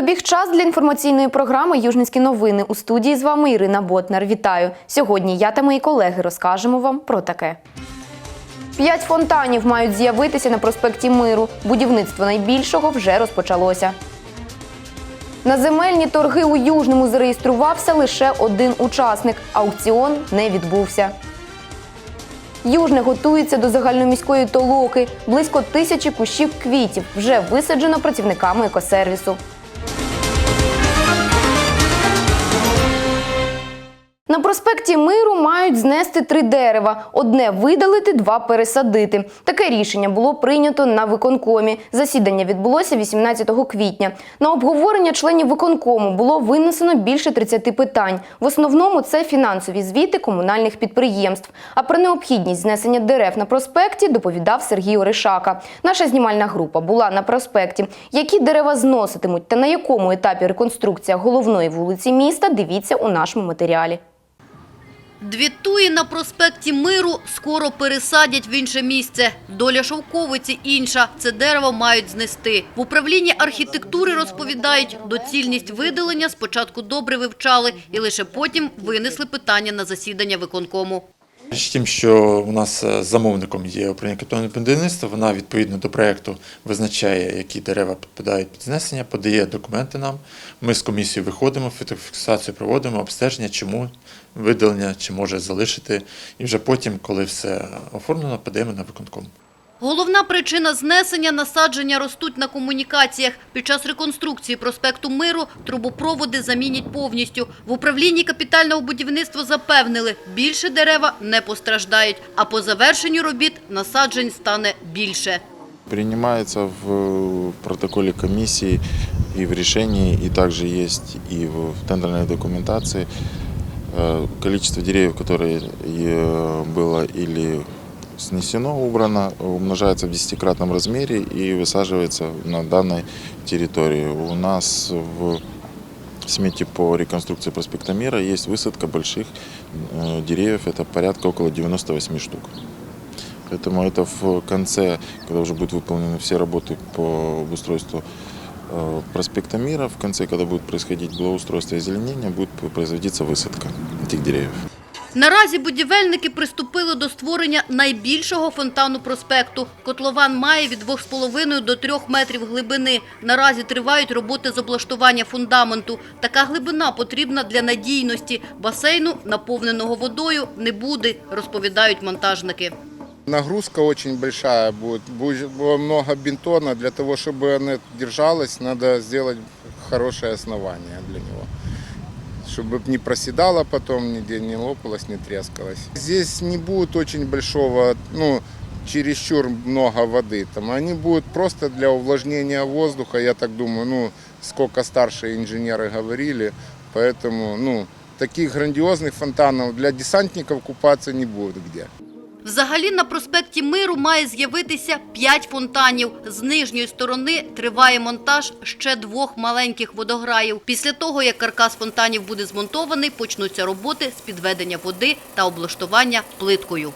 Добіг час для інформаційної програми Южницькі новини. У студії з вами Ірина Ботнар. Вітаю! Сьогодні я та мої колеги розкажемо вам про таке. П'ять фонтанів мають з'явитися на проспекті Миру. Будівництво найбільшого вже розпочалося. На земельні торги у Южному зареєструвався лише один учасник. Аукціон не відбувся. Южне готується до загальноміської толоки. Близько тисячі кущів квітів вже висаджено працівниками екосервісу. На проспекті Миру мають знести три дерева: одне видалити, два пересадити. Таке рішення було прийнято на виконкомі. Засідання відбулося 18 квітня. На обговорення членів виконкому було винесено більше 30 питань. В основному це фінансові звіти комунальних підприємств. А про необхідність знесення дерев на проспекті доповідав Сергій Оришака. Наша знімальна група була на проспекті. Які дерева зноситимуть та на якому етапі реконструкція головної вулиці міста, дивіться у нашому матеріалі. Дві туї на проспекті Миру скоро пересадять в інше місце. Доля шовковиці інша. Це дерево мають знести. В управлінні архітектури розповідають, доцільність видалення спочатку добре вивчали і лише потім винесли питання на засідання виконкому. З тим, що у нас е, замовником є управління капітального будівництва, вона відповідно до проєкту визначає, які дерева підпадають під знесення, подає документи нам. Ми з комісією виходимо, фотофіксацію проводимо, обстеження, чому видалення, чи може залишити. І вже потім, коли все оформлено, подаємо на виконком. Головна причина знесення – насадження ростуть на комунікаціях. Під час реконструкції проспекту Миру трубопроводи замінять повністю. В управлінні капітального будівництва запевнили, більше дерева не постраждають, а по завершенню робіт насаджень стане більше. Принимается в протоколе комиссии и в решении, и также есть и в тендерной документации э, количество деревьев, которые э, было или снесено, убрано, умножается в десятикратном размере и высаживается на данной территории. У нас в смете по реконструкции проспекта Мира есть высадка больших э, деревьев, это порядка около 98 штук. Поэтому это в конце, когда уже будут выполнены все работы по обустройству э, проспекта Мира, в конце, когда будет происходить благоустройство и озеленение, будет производиться высадка этих деревьев. Наразі будівельники приступили до створення найбільшого фонтану проспекту. Котлован має від 2,5 до 3 метрів глибини. Наразі тривають роботи з облаштування фундаменту. Така глибина потрібна для надійності. Басейну, наповненого водою, не буде, розповідають монтажники. Нагрузка очень большая будет. Будет много бетона. Для того, чтобы она держалась, надо сделать хорошее основание для него Чтобы не проседало потом, нигде не лопалось, не трескалось. Здесь не будет очень большого, ну, чересчур много воды. Там они будут просто для увлажнения воздуха, я так думаю, ну, сколько старшие инженеры говорили. Поэтому, ну, таких грандиозных фонтанов для десантников купаться не будет где. Взагалі на проспекті Миру має з'явитися 5 фонтанів. З нижньої сторони триває монтаж ще двох маленьких водограїв. Після того, як каркас фонтанів буде змонтований, почнуться роботи з підведення води та облаштування плиткою.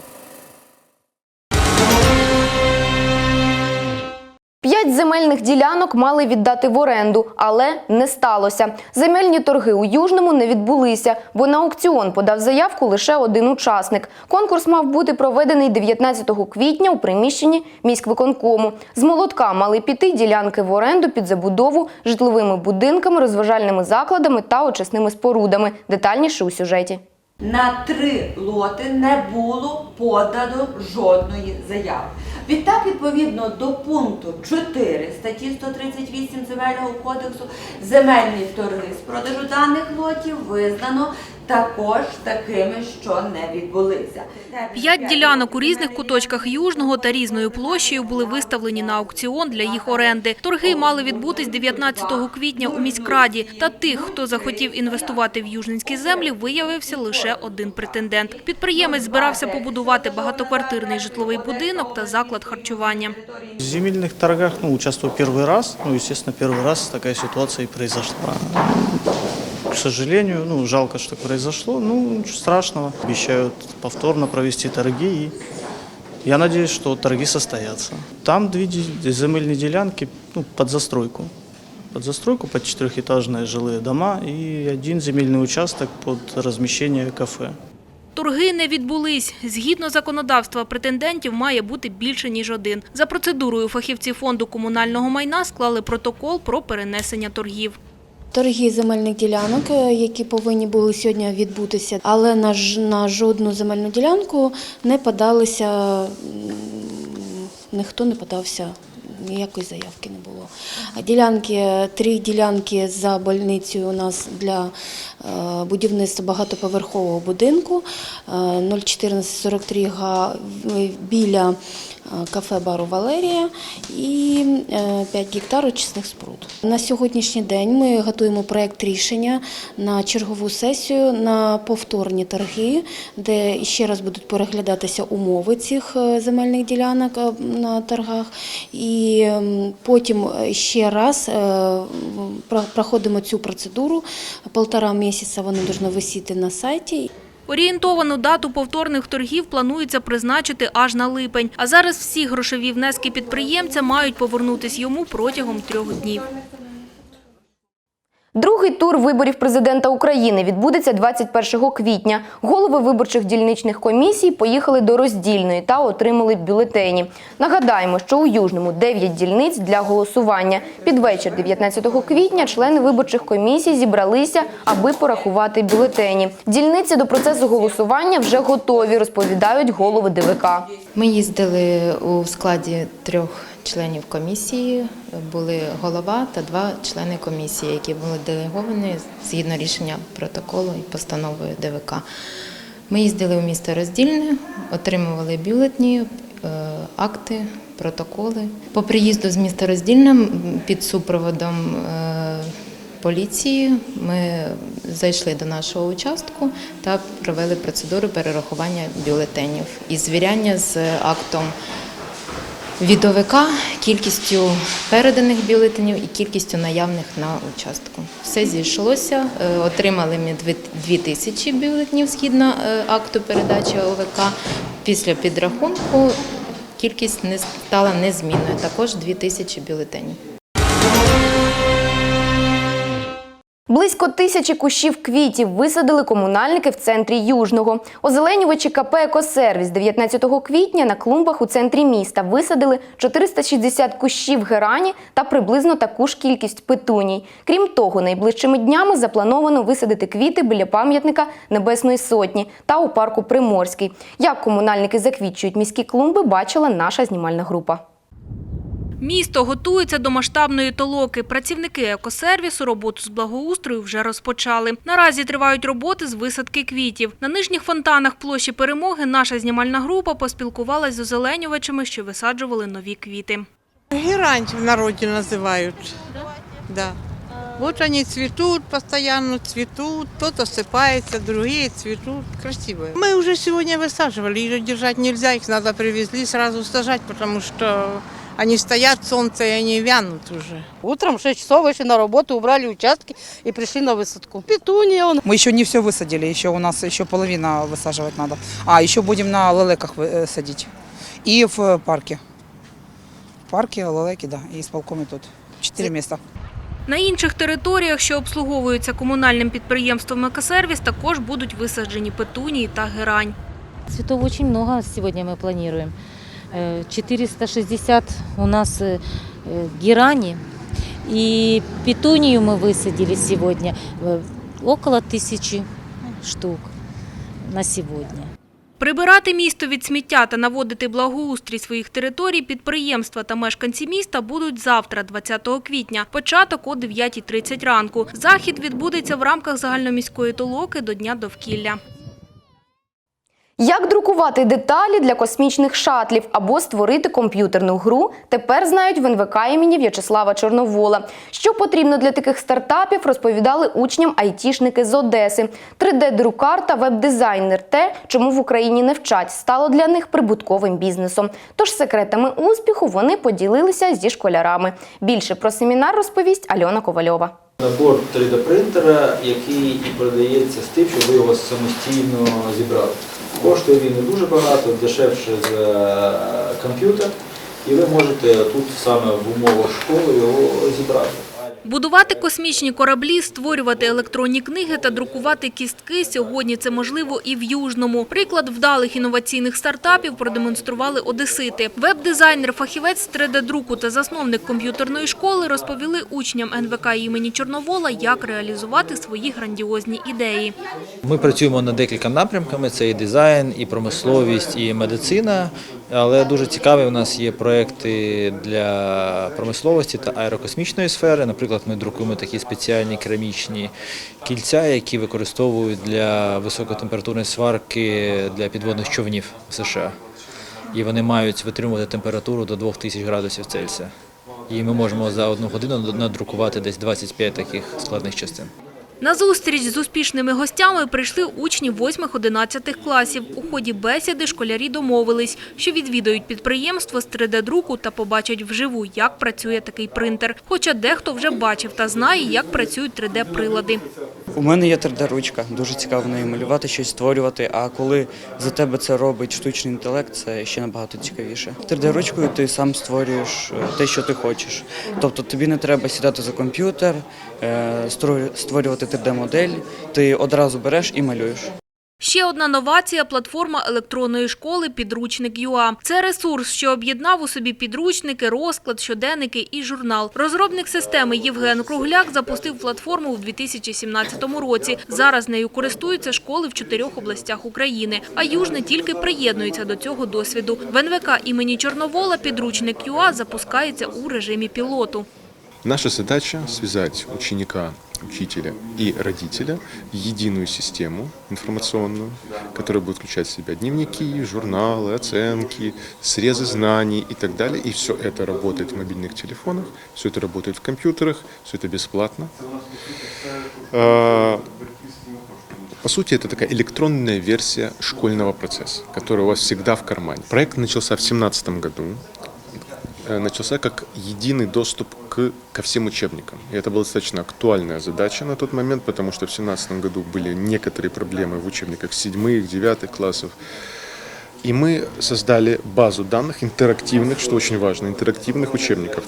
П'ять земельних ділянок мали віддати в оренду, але не сталося. Земельні торги у Южному не відбулися, бо на аукціон подав заявку лише один учасник. Конкурс мав бути проведений 19 квітня у приміщенні міськвиконкому. З молотка мали піти ділянки в оренду під забудову житловими будинками, розважальними закладами та очисними спорудами. Детальніше у сюжеті. На три лоти не було подано жодної заяви. Відтак, відповідно до пункту 4 статті 138 Земельного кодексу, земельні торги з продажу даних лотів визнано також такими, що не відбулися. П'ять ділянок у різних куточках Южного та різною площею були виставлені на аукціон для їх оренди. Торги мали відбутись 19 квітня у міськраді. Та тих, хто захотів інвестувати в южненські землі, виявився лише один претендент. Підприємець збирався побудувати багатоквартирний житловий будинок та заклад харчування. В земельных торгах ну, участвую первый раз. Ну, естественно, первый раз такая ситуация и произошла. К сожалению, ну, жалко, что произошло. Ну, ничего страшного. Обещают повторно провести торги. И я надеюсь, что торги состоятся. Там две ди- земельные делянки ну, под застройку. под застройку, под четырехэтажные жилые дома и один земельный участок под размещение кафе. Торги не відбулись. Згідно законодавства, претендентів має бути більше, ніж один. За процедурою фахівці фонду комунального майна склали протокол про перенесення торгів. Торги земельних ділянок, е, які повинні були сьогодні відбутися, але на, жодну земельну ділянку не подалися, ніхто не подався, ніякої заявки не було. Ділянки, три ділянки за больницею у нас для е, будівництва багатоповерхового будинку, е, 01443 га біля е, кафе бару Валерія і е, 5 гектар очисних споруд. На сьогоднішній день ми готуємо проект рішення на чергову сесію на повторні торги, де ще раз будуть переглядатися умови цих е, земельних ділянок е, на торгах. І потім ще раз е, проходимо цю процедуру. Полтора місяця вони повинні висіти на сайті. Орієнтовану дату повторних торгів планується призначити аж на липень. А зараз всі грошові внески підприємця мають повернутись йому протягом трьох днів. Другий тур виборів президента України відбудеться 21 квітня. Голови виборчих дільничних комісій поїхали до роздільної та отримали бюлетені. Нагадаємо, що у Южному 9 дільниць для голосування. Під вечір 19 квітня члени виборчих комісій зібралися, аби порахувати бюлетені. Дільниці до процесу голосування вже готові, розповідають голови ДВК. Ми їздили у складі трьох членів комісії. Були голова та два члени комісії, які були делеговані згідно рішення протоколу і постанови ДВК. Ми їздили у місто Роздільне, отримували бюлетні, е, акти, протоколи. По приїзду з міста Роздільне під супроводом е, поліції ми зайшли до нашого участку та провели процедуру перерахування бюлетенів і звіряння з актом відовика, кількістю переданих бюлетенів і кількістю наявних на участку. Все зійшлося. Е, Отримали ми дві- дві тисячі бюлетенів згідно е, акту передачі ОВК. Після підрахунку кількість стала незмінною. Також дві тисячі бюлетенів. Близько тисячі кущів квітів висадили комунальники в центрі Южного. Озеленювачі КП «Екосервіс» 19 квітня на клумбах у центрі міста висадили 460 кущів герані та приблизно таку ж кількість петуній. Крім того, найближчими днями заплановано висадити квіти біля пам'ятника Небесної Сотні та у парку Приморський. Як комунальники заквітчують міські клумби, бачила наша знімальна група. Місто готується до масштабної толоки. Працівники екосервісу роботу з благоустрою вже розпочали. Наразі тривають роботи з висадки квітів. На нижніх фонтанах площі перемоги наша знімальна група поспілкувалась з озеленювачами, що висаджували нові квіти. Герань в народе называют. Да. Вот они цветут, постоянно цветут, кто-то осыпается, другие цветут. Красивые. Мы уже сегодня высаживали, их держать нельзя, их надо привезли сразу сажать, потому что они стоят, солнце, и они вянут уже. Утром в 6 часов вышли на работу, убрали участки и пришли на высадку. Петуния он. Мы еще не все высадили, еще у нас еще половина высаживать надо. А еще будем на лелеках вы- э, садить. И в э, парке. В парке лелеки, да, и исполкоме тут. Четыре места. На інших територіях, що обслуговуються комунальним підприємством «Екосервіс», також будуть висаджені петунії та герань. Цветов очень много сегодня мы планируем. Э, 460 у нас э, э, герани. И петунию мы высадили сегодня э, около тысячи штук на сегодня. Прибирати місто від сміття та наводити благоустрій своїх територій підприємства та мешканці міста будуть завтра, 20 квітня. Початок о 9.30 ранку. Захід відбудеться в рамках загальноміської толоки до Дня довкілля. Як друкувати деталі для космічних шатлів або створити комп'ютерну гру, тепер знають в НВК імені В'ячеслава Чорновола. Що потрібно для таких стартапів, розповідали учням айтішники з Одеси. 3D-друкар та веб-дизайнер – те, чому в Україні не вчать, стало для них прибутковим бізнесом. Тож секретами успіху вони поділилися зі школярами. Більше про семінар розповість Альона Ковальова. Набор 3D-принтера, який і продається з тим, щоб ви його самостійно зібрали. Коштує він не дуже багато, дешевше за комп'ютер, і ви можете тут саме в умовах школи його зібрати. Будувати космічні кораблі, створювати електронні книги та друкувати кістки сьогодні це можливо і в Южному. Приклад вдалих інноваційних стартапів продемонстрували одесити. Веб-дизайнер, фахівець з 3D-друку та засновник комп'ютерної школи розповіли учням НВК імені Чорновола, як реалізувати свої грандіозні ідеї. Ми працюємо над декілька напрямками: це і дизайн, і промисловість, і медицина. Але дуже цікаві у нас є проекти для промисловості та аерокосмічної сфери. Наприклад, ми друкуємо такі спеціальні керамічні кільця, які використовують для високотемпературної сварки для підводних човнів в США. І вони мають витримувати температуру до 2000 градусів Цельсія. І ми можемо за одну годину надрукувати десь 25 таких складних частин. На зустріч з успішними гостями прийшли учні 8-11 класів. У ході бесіди школярі домовились, що відвідають підприємство з 3D-друку та побачать вживу, як працює такий принтер. Хоча дехто вже бачив та знає, як працюють 3D-прилади. У мене є 3D-ручка, дуже цікаво нею малювати, щось створювати. А коли за тебе це робить штучний інтелект, це ще набагато цікавіше. 3D-ручкою ти сам створюєш е, те, що ти хочеш. Тобто тобі не треба сідати за комп'ютер, е, створю- створювати 3D-модель, ти одразу береш і малюєш. Ще одна новація – платформа електронної школи «Підручник ЮА». Це ресурс, що об'єднав у собі підручники, розклад, щоденники і журнал. Розробник системи Євген Кругляк запустив платформу у 2017 році. Зараз нею користуються школи в чотирьох областях України. А Южне тільки приєднується до цього досвіду. В НВК імені Чорновола «Підручник ЮА» запускається у режимі пілоту. Наша задача связать ученика, учителя и родителя единую систему информационную, которая будет включать в себя дневники, журналы, оценки, срезы знаний и так далее. И все это работает в мобильных телефонах, все это работает в компьютерах, все это бесплатно. А, По сути, это такая электронная версия школьного процесса, которая у вас всегда в кармане. Проект начался в 2017 году начался как единый доступ к, ко всем учебникам. И это была достаточно актуальная задача на тот момент, потому что в 2017 году были некоторые проблемы в учебниках седьмых, девятых классов. И мы создали базу данных интерактивных, что очень важно, интерактивных учебников.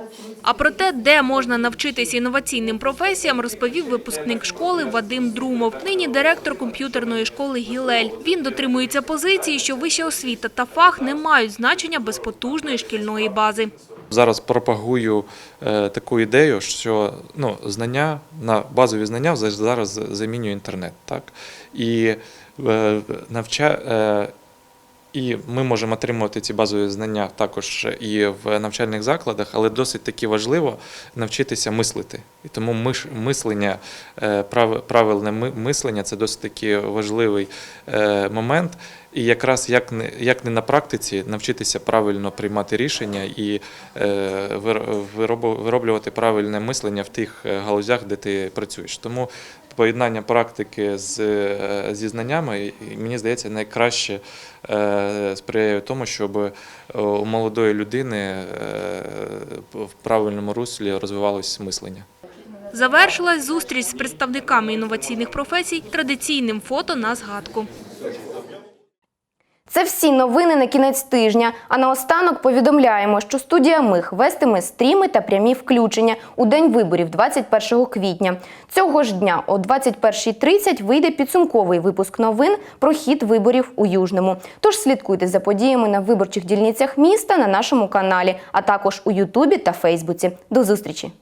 А про те, де можна навчитись інноваційним професіям, розповів випускник школи Вадим Друмов. Нині директор комп'ютерної школи «Гілель». Він дотримується позиції, що вища освіта та фах не мають значення без потужної шкільної бази. Зараз пропагую е, таку ідею, що ну, знання на базові знання зараз замінює інтернет. Так? І, е, навча, е, і ми можемо отримувати ці базові знання також і в навчальних закладах, але досить таки важливо навчитися мислити. І тому мислення, е, прав- правильне ми- мислення це досить таки важливий е, момент. І якраз як не, як не на практиці навчитися правильно приймати рішення і е, вироблювати правильне мислення в тих галузях, де ти працюєш. Тому поєднання практики з, е, зі знаннями, мені здається, найкраще е, сприяє тому, щоб е, у молодої людини в правильному руслі розвивалось мислення. Завершилась зустріч з представниками інноваційних професій традиційним фото на згадку. Це всі новини на кінець тижня. А наостанок повідомляємо, що студія Мих вестиме стріми та прямі включення у день виборів 21 квітня. Цього ж дня о 21.30 вийде підсумковий випуск новин про хід виборів у Южному. Тож слідкуйте за подіями на виборчих дільницях міста на нашому каналі, а також у Ютубі та Фейсбуці. До зустрічі!